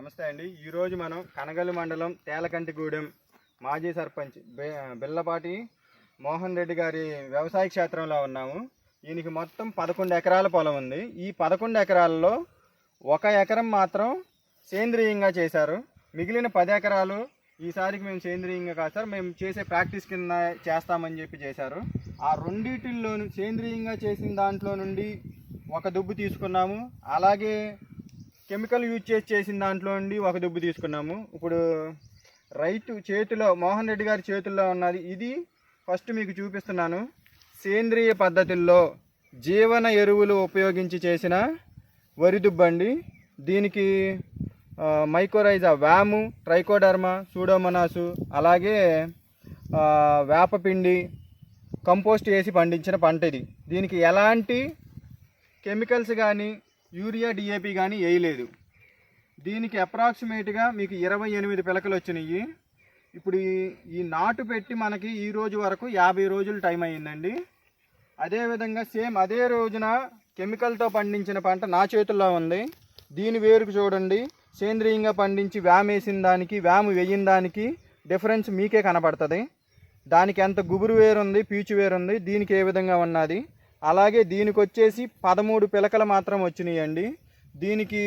నమస్తే అండి. ఈరోజు మనం కనగలి మండలం తేలకంటిగూడెం మాజీ సర్పంచ్ బిల్లపాటి మోహన్ రెడ్డి గారి వ్యవసాయ క్షేత్రంలో ఉన్నాము. ఈయనకి మొత్తం పదకొండు ఎకరాల పొలం ఉంది. ఈ పదకొండు ఎకరాల్లో ఒక ఎకరం మాత్రం సేంద్రియంగా చేశారు. మిగిలిన పది ఎకరాలు ఈసారికి మేము సేంద్రియంగా కాదు సార్ మేము చేసే ప్రాక్టీస్ కింద చేస్తామని చెప్పి చేశారు. ఆ రెండిటిల్లోనూ సేంద్రియంగా చేసిన దాంట్లో నుండి ఒక దుబ్బు తీసుకున్నాము. అలాగే కెమికల్ యూజ్ చేసి చేసిన దాంట్లో నుండి ఒక దుబ్బు తీసుకున్నాము. ఇప్పుడు రైతు చేతిలో మోహన్ రెడ్డి గారి చేతుల్లో ఉన్నది. ఇది ఫస్ట్ మీకు చూపిస్తున్నాను. సేంద్రియ పద్ధతుల్లో జీవన ఎరువులు ఉపయోగించి చేసిన వరి దుబ్బండి దీనికి మైకోరైజా వ్యాము ట్రైకోడర్మా సూడోమనాసు అలాగే వేపపిండి కంపోస్ట్ వేసి పండించిన పంట ఇది. దీనికి ఎలాంటి కెమికల్స్ కానీ యూరియా డిఏపి కానీ వేయలేదు. దీనికి అప్రాక్సిమేట్గా మీకు ఇరవై ఎనిమిది పిలకలు వచ్చినాయి ఇప్పుడు ఈ నాటు పెట్టి మనకి ఈ రోజు వరకు యాభై రోజులు టైం అయ్యిందండి. అదేవిధంగా సేమ్ అదే రోజున కెమికల్తో పండించిన పంట నా చేతుల్లో ఉంది. దీని వేరుకు చూడండి. సేంద్రియంగా పండించి వ్యామ్ వేసిన దానికి వ్యామ్ వేయిన దానికి డిఫరెన్స్ మీకే కనపడుతుంది. దానికి ఎంత గుబురు వేరుంది పీచు వేరుంది దీనికి ఏ విధంగా ఉన్నది? అలాగే దీనికి వచ్చేసి పదమూడు పిలకలు మాత్రం వచ్చినాయండి. దీనికి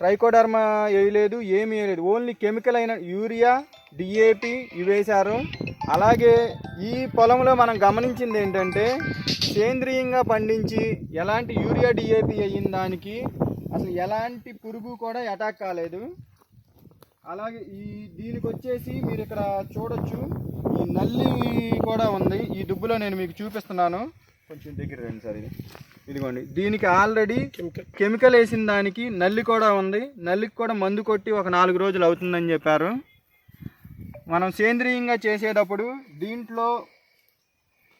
ట్రైకోడర్మా వేయలేదు ఏమీ వేయలేదు ఓన్లీ కెమికల్ అయిన యూరియా డిఏపి ఇవి వేశారు అలాగే ఈ పొలంలో మనం గమనించింది ఏంటంటే సేంద్రియంగా పండించి ఎలాంటి యూరియా డిఏపి అయిన దానికి అసలు ఎలాంటి పురుగు కూడా అటాక్ కాలేదు. అలాగే ఈ దీనికి వచ్చేసి మీరు ఇక్కడ చూడొచ్చు. ఈ నల్లి కూడా ఉంది. ఈ దుబ్బులో నేను మీకు చూపిస్తున్నాను. కొంచెం దగ్గర రండి సార్ ఇది. ఇదిగోండి. దీనికి ఆల్రెడీ కెమికల్ వేసిన దానికి నల్లి కూడా ఉంది. నల్లికి కూడా మందు కొట్టి ఒక నాలుగు రోజులు అవుతుందని చెప్పారు. మనం సేంద్రియంగా చేసేటప్పుడు దీంట్లో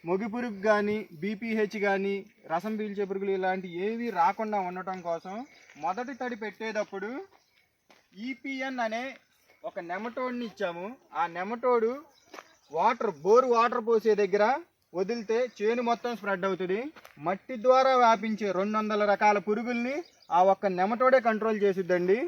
మొగి పురుగు కానీ బీపీహెచ్ కానీ రసం పీల్చే పురుగులు ఇలాంటి ఏవి రాకుండా ఉండటం కోసం మొదటి తడి పెట్టేటప్పుడు ఈపిఎన్ అనే ఒక నెమటోడ్ని ఇచ్చాము. ఆ నెమటోడు వాటర్ బోరు వాటర్ పోసే దగ్గర వదిలితే చేను మొత్తం స్ప్రెడ్ అవుతుంది. మట్టి ద్వారా వ్యాపించే రెండు వందల రకాల పురుగుల్ని ఆ ఒక్క నెమటోడే కంట్రోల్ చేసిద్దండి.